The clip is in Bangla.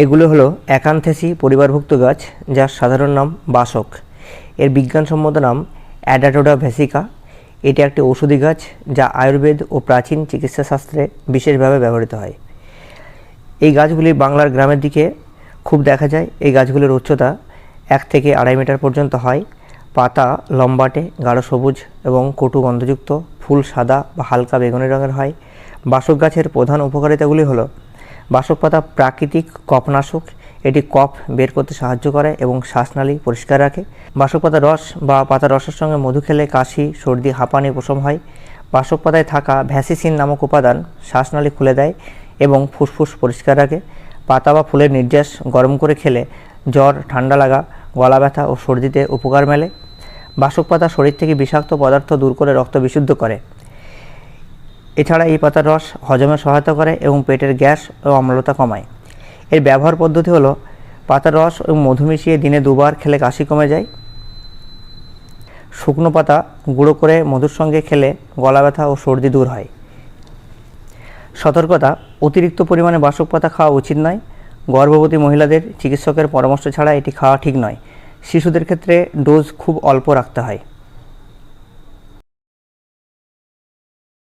এগুলো হলো অ্যাকান্থেসি পরিবারভুক্ত গাছ, যার সাধারণ নাম বাসক। এর বিজ্ঞানসম্মত নাম অ্যাডাটোডা ভেসিকা। এটি একটি ঔষধি গাছ যা আয়ুর্বেদ ও প্রাচীন চিকিৎসাশাস্ত্রে বিশেষভাবে ব্যবহৃত হয়। এই গাছগুলি বাংলার গ্রামের দিকে খুব দেখা যায়। এই গাছগুলির উচ্চতা এক থেকে আড়াই মিটার পর্যন্ত হয়। পাতা লম্বাটে, গাঢ় সবুজ এবং কটু গন্ধযুক্ত, ফুল সাদা বা হালকা বেগুনি রঙের হয়। বাসক গাছের প্রধান উপকারিতাগুলি হলো বাসক পাতা প্রাকৃতিক কফনাশক এটি কফ বের করতে সাহায্য করে এবং শ্বাসনালী পরিষ্কার রাখে। বাসক পাতার রস বা পাতার রসের সঙ্গে মধু খেলে কাশি, সর্দি, হাঁপানি উপশম হয়। বাসক পাতায় থাকা ভ্যাসিসিন নামক উপাদান শ্বাসনালী খুলে দেয় এবং ফুসফুস পরিষ্কার রাখে। পাতা বা ফুলের নির্যাস গরম করে খেলে জ্বর, ঠান্ডা লাগা, গলা ব্যথা ও সর্দিতে উপকার মেলে। বাসক পাতা শরীর থেকে বিষাক্ত পদার্থ দূর করে রক্ত বিশুদ্ধ করে। এছাড়া এই পাতার রস হজমে সহায়তা করে এবং পেটের গ্যাস ও অম্লতা কমায়। এর ব্যবহার পদ্ধতি হলো, পাতার রস এবং মধু মিশিয়ে দিনে দুবার খেলে কাশি কমে যায়। শুকনো পাতা গুঁড়ো করে মধুর সঙ্গে খেলে গলা ব্যথা ও সর্দি দূর হয়। সতর্কতা, অতিরিক্ত পরিমাণে বাসক পাতা খাওয়া উচিত নয়। গর্ভবতী মহিলাদের চিকিৎসকের পরামর্শ ছাড়া এটি খাওয়া ঠিক নয়। শিশুদের ক্ষেত্রে ডোজ খুব অল্প রাখতে হয়।